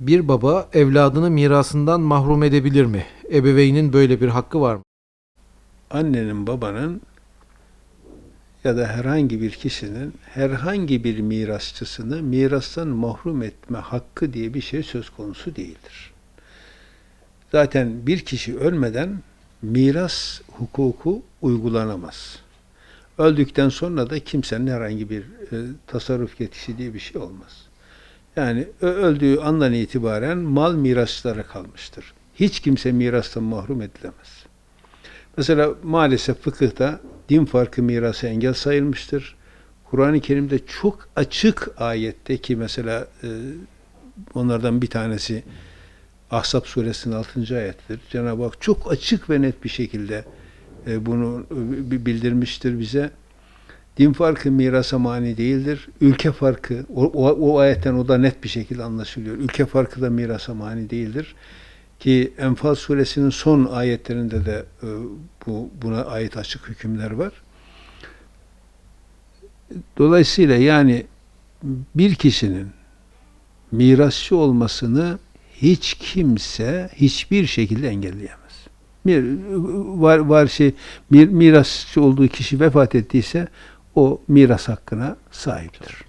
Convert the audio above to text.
Bir baba evladını mirasından mahrum edebilir mi? Ebeveynin böyle bir hakkı var mı? annenin babanın ya da herhangi bir kişinin herhangi bir mirasçısını mirastan mahrum etme hakkı diye bir şey söz konusu değildir. Zaten bir kişi ölmeden miras hukuku uygulanamaz. Öldükten sonra da kimsenin herhangi bir e, tasarruf yetkisi diye bir şey olmaz. Yani öldüğü andan itibaren mal mirasçılara kalmıştır. Hiç kimse mirastan mahrum edilemez. Mesela maalesef fıkıhta din farkı mirası engel sayılmıştır. Kur'an-ı Kerim'de çok açık ayette ki mesela e, onlardan bir tanesi Ahzab suresinin 6. ayetidir. Cenab-ı Hak çok açık ve net bir şekilde e, bunu e, bildirmiştir bize. Din farkı mirasa mani değildir. Ülke farkı, o, o, o ayetten o da net bir şekilde anlaşılıyor. Ülke farkı da mirasa mani değildir. Ki Enfal suresinin son ayetlerinde de e, bu buna ait açık hükümler var. Dolayısıyla yani bir kişinin mirasçı olmasını hiç kimse hiçbir şekilde engelleyemez. Bir var var şey bir mirasçı olduğu kişi vefat ettiyse o miras hakkına sahiptir.